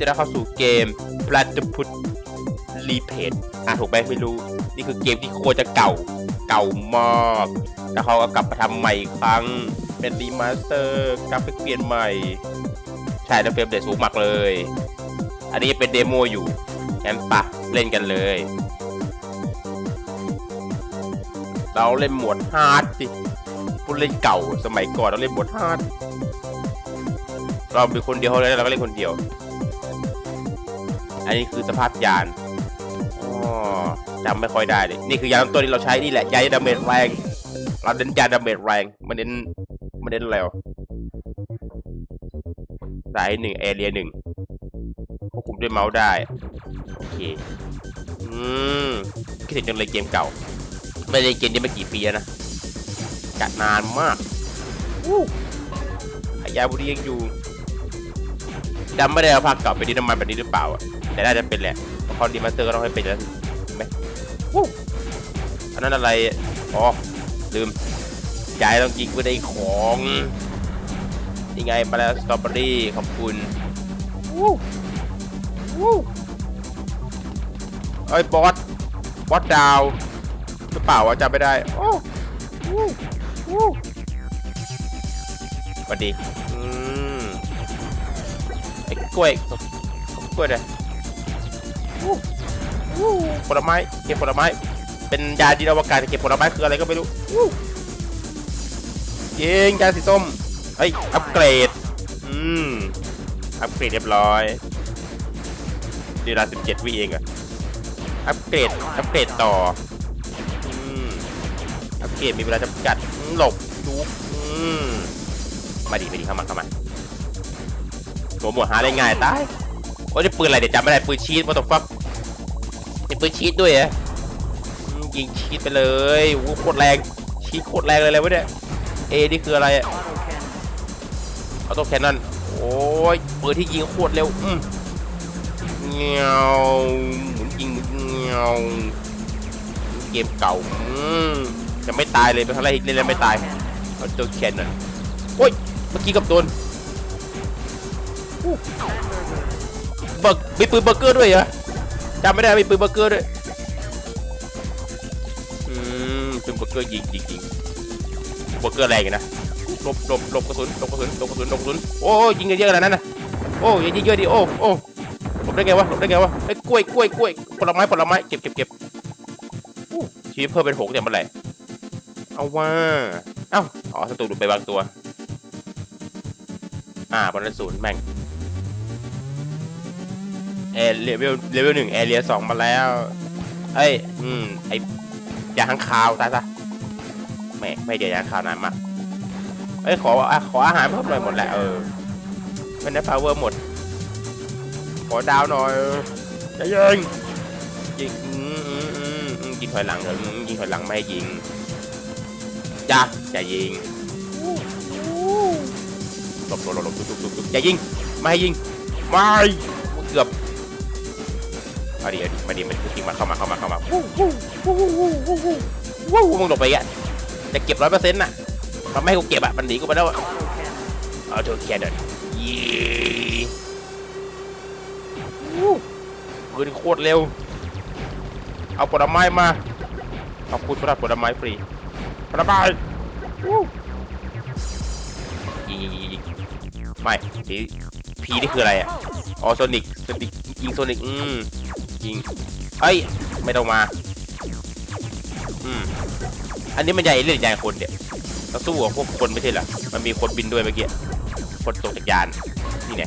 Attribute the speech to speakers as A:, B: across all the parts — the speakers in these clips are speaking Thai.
A: ต้อนรับเข้าสู่เกม b l o o d p u t r e p a i อะถูกไหมไม่รู้ นี่คือเกมที่โคตรจะเก่า เก่ามาก แล้วเขาก็กลับมาทำใหม่อีกครั้ง เป็นรีมาสเตอร์กราฟิกเปลี่ยนใหม่ ใช่แล้วเฟรมเรทสูงมากเลย อันนี้เป็นเดโมอยู่งั้นปะเล่นกันเลย เราเล่นหมวดฮาร์ดสิผู้เล่นเก่าสมัยก่อนเราเล่นหมวดฮาร์ดเราเป็นคนเดียวเลยเราก็เล่นคนเดียว อันนี้คือสภาพยานอ๋อจำไม่ค่อยได้เลยนี่คือยานตัวที่เราใช้นี่แหละยาดาเมจแรงเราเน้นยาดาเมจแรงมันเน้นมันเน้นแล้วสายหนึ่งเอเรียหนึ่งควบคุมด้วยเมาส์ได้โอเคอืมคิดถึงจังเลยเกมเก่า ไม่ได้เล่นเกมนี้มากี่ปีแล้วนะกัดนานมากอู้ขยายบุรียังอยู่ จำไม่ได้ว่าภาคเก่าเป็นดินน้ำมันแบบนี้หรือเปล่าอะแต่น่าจะเป็นแหละเพราะคอนดีมาสเตอร์ก็ต้องให้เป็นแล้วใช่ไหมวู้อันนั้นอะไรอ๋อลืมยายต้องยิงเพื่อได้ของนี่ไงมาแล้วสตรอเบอรี่ขอบคุณวู้วู้เอ้ยบอสบอสดาวหรือเปล่าวะจำไม่ได้โอ้วู้วู้สวัสดีอืม กล้วยกล้วยเลยอู้อู้ผลไม้เก็บผลไม้ เป็นยาดีอวกาศแต่เก็บผลไม้คืออะไรก็ไม่รู้อู้ยิงยาสีส้มเฮ้ยอัปเกรดอืมอัปเกรดเรียบร้อยดีเวลา17วิเองอะอัปเกรดอัปเกรดต่ออืมอัปเกรดมีเวลาจำกัดอืมหลบจุกอืมมาดีมาดีเข้ามาเข้ามา ตัวหมวดหาได้ง่ายตาย โอ้ยนี่ปืนอะไรเดี๋ยวจำไม่ได้ปืนชีสมาตกฟักเป็นปืนชีสด้วยเหรอยิงชีสไปเลยโอ้โหโคตรแรงชีสโคตรแรงเลยเลยวะเนี่ยเอนี่คืออะไรอะเอาตัวแคนนอนโอ้ยปืนที่ยิงโคตรเร็วอืมเงี้ยวหมุนยิงเงี้ยวเกมเก่าอืมจะไม่ตายเลยเป็นอะไรเล่นแล้วไม่ตายเอาตัวแคนนอนโอ้ยเมื่อกี้กับโดน เบิร์กมีปืนเบอร์เกอร์ด้วยเหรอจำไม่ได้มีปืนเบอร์เกอร์ด้วยอืมปืนเบอร์เกอร์ยิงยิงยิงเบอร์เกอร์แรงอยู่นะหลบหลบหลบกระสุนหลบกระสุนหลบกระสุนหลบกระสุนโอ้ยิงกันเยอะขนาดนั้นนะโอ้ยิงเยอะดิโอ้โอ้หลบได้ไงวะหลบได้ไงวะไอ้กล้วยกล้วยกล้วยผลไม้ผลไม้เก็บเก็บเก็บชีวิตเพิ่มเป็นหกเนี่ยเมื่อไหร่เอาว่าเอ้าอ๋อศัตรูหลุดไปบางตัว อ่าบอลศูนย์แม่ง เอเลเวลเลเวลหนึ่งแอเรียสองมาแล้วเอ้ย อืม ไอยาข้างคาวตายซะแหม่ไม่เดี๋ยวยาข้างคาวนานมากเอ้ย ขออะขออาหารเพิ่มหน่อยหมดแหละเออไม่ได้พาวเวอร์หมด ขอดาวหน่อยจะยิงยิงอืมอืมอืมอืมยิงถอยหลังเถอะอืมยิงถอยหลังไม่ให้ยิงจ้าอย่ายิงหลบหลบหลบหลบหลบหลบหลบอย่ายิง ไม่ให้ยิง ไม่เกือบ พอดีเอาดีมาดีมาทิ้งมาเข้ามาเข้ามาเข้ามาวู้วู้วู้วู้วู้วู้วู้มึงหลบไปอะจะเก็บร้อยเปอร์เซ็นต์น่ะมันไม่ให้กูเก็บอะมันหนีกูไปแล้วอะเอาเธอแค่เดินยี่ปืนโคตรเร็ว เอาผลไม้มา เอาคุณพระผลไม้ฟรีผลไม้ยิงยียิไม่ผีผีนี่คืออะไรอะ ออโซนิกโซนิก ยิงโซนิกอืมยิงเอ้ย ไม่ต้องมา อืม อันนี้มันใหญ่เรื่องใหญ่คนเดี๋ยวเราสู้กับพวกคนไม่ใช่เหรอ มันมีคนบินด้วยเมื่อกี้ คนตกจากยาน นี่ไง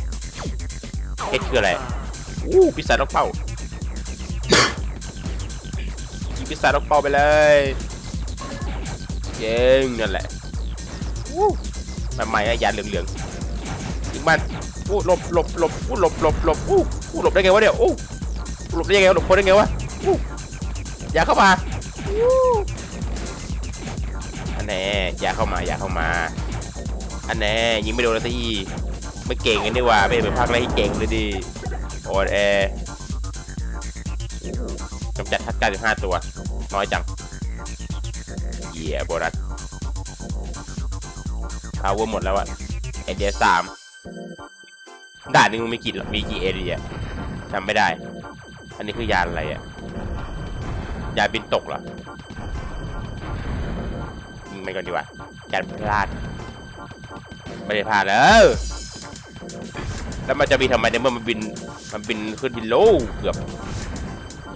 A: เฮ็ดคืออะไร อู้พิซซ่าต้องเป้ายิงพิซซ่าต้องเป้าไปเลย เย้งนั่นแหละอู้มันใหม่อะยานเหลืองๆยิงมันอู้หลบหลบหลบอู้หลบหลบหลบอู้ อู้หลบได้ไงวะเนี่ยอู้หลบได้ยังไงหลบพ้นได้ไงวะอู้อย่าเข้ามาอันแน่อย่าเข้ามาอย่าเข้ามา อันแน่ยิงไม่โดนแล้วสิไม่เก่งกันดีกว่าไม่เป็นภาคแรกที่เก่งเลยดิโอนแอร์กำจัดทัดการห้าตัว น้อยจังเหี้ยโบนัสพาวเวอร์หมดแล้วอะไอเดียสามด่านหนึงมีกี่มีกี่เอเรีย จำไม่ได้ อันนี้คือยานอะไรอะยานบินตกเหรอยิงไปก่อนดีกว่าการพลาด ไม่ได้พลาดแล้วแล้วมันจะบินทำไมในเมื่อมันบิน มันบินขึ้นบินโลว์เกือบ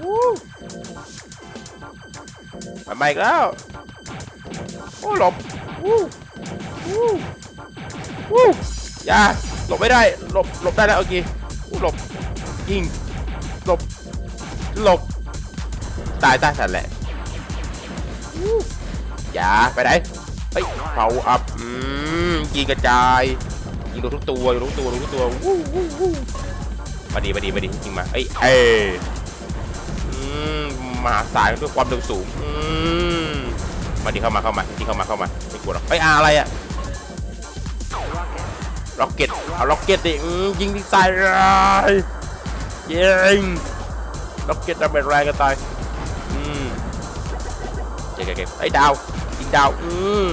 A: วู้มันมาอีกแล้ว โอ้หลบวู้วู้วู้อย่าหลบไม่ได้ หลบ หลบได้แล้วโอเคอู้หลบ ยิงหลบหลบตายตายสันแหละวู้อย่าไปไหนเฮ้ยเผาอัพอืมยิงกระจายยิงโดนทุกตัวโดนทุกตัวโดนทุกตัววู้วู้วู้มาดีมาดีมาดียิงมาเอ้ยเอ้ยอืมมหาสายด้วยความเร็วสูงอืมมาดีเข้ามาเข้ามาดีเข้ามาเข้ามาไม่กลัวหรอกเอ้ยอาอะไรอะล็อกเก็ตเอาล็อกเก็ตดิอืมยิงที่สายร้าย ยิงล็อกเก็ตดาเมจแรงกันตาย อืมเก็บเก็บเก็บไอ้ดาวยิงดาว อืม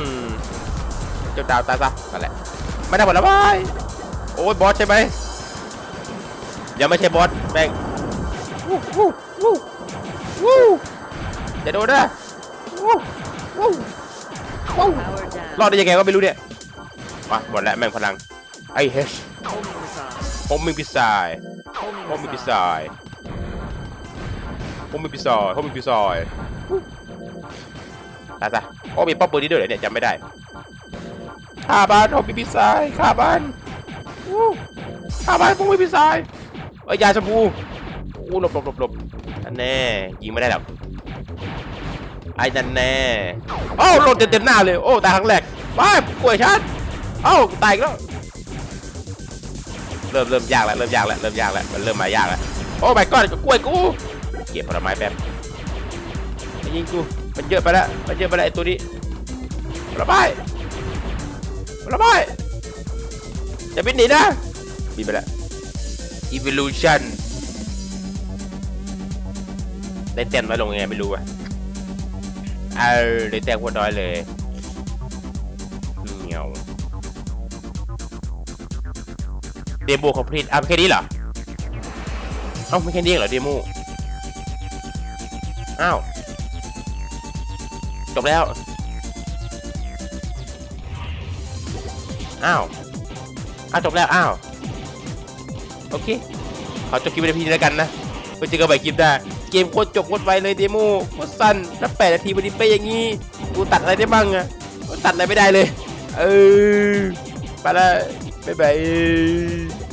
A: เจ้าดาวตายซะนั่นแหละ ไม่ได้ผลไม้โอ้ยบอสใช่ไหมยังไม่ใช่บอสแม่งวู้วู้วู้วู้อย่าโดนนะวู้วู้วู้รอดได้ยังไงก็ไม่รู้เนี่ยมาหมดแล้วแม่งพลังไอเฮชผมมีพิซซาย
B: Homing
A: ผมมีพิซซ่า ยผมมีพิซซ่ายผมมีพิซซ่ายตายซะโอ้มีป้อมปืนนี้ด้วยเหรอเนี่ยจำไม่ได้ข้าบ้านผมมีพิซซ่ายข้าบ้านข้าบ้านผมมีพิซซ่ายเอ้ยาชมพูอู้หลบหลบหลบหลบนั่นแน่ยิงไม่ได้หรอกไอ้นั่นแน่โอ้หลดเต็มเต็มหน้าเลยโอ้ตายครั้งแรกว้ายป่วยชัดเอ้าตายอีกแล้ว เริ่มเริ่มยากแล้วเริ่มยากแล้วเริ่มยากแล้วมันเริ่มมายากแล้วโอ้ my god กับกล้วยกูเก็บผลไม้แป๊บมันยิงกูมันเยอะไปแล้วมันเยอะไปแล้วไอ้ตัวนี้ผลไม้ผลไม้อย่าบินหนีนะบินไปแล้ว evolution ได้เต้นน้อยลงยังไงไม่รู้อะเออได้แต้มโคตรน้อยเลย เดโมคอมพลีทอะแค่นี้เหรอเอ้าไม่แค่นี้เหรอเดโมอ้าวจบแล้ว อ้าว อ้าวจบแล้ว อ้าว โอเค ขอจบคลิปไว้ในพีนี้แล้วกันนะเพื่อเจอกันใหม่คลิปหน้าเกมโคตรจบโคตรไวเลยเดโมโคตรสั้นแล้วแปดนาทีวันนี้ไปอย่างงี้ กูตัดอะไรได้บ้างอะกูตัดอะไรไม่ได้เลย เออ ไปละ บ๊ายบาย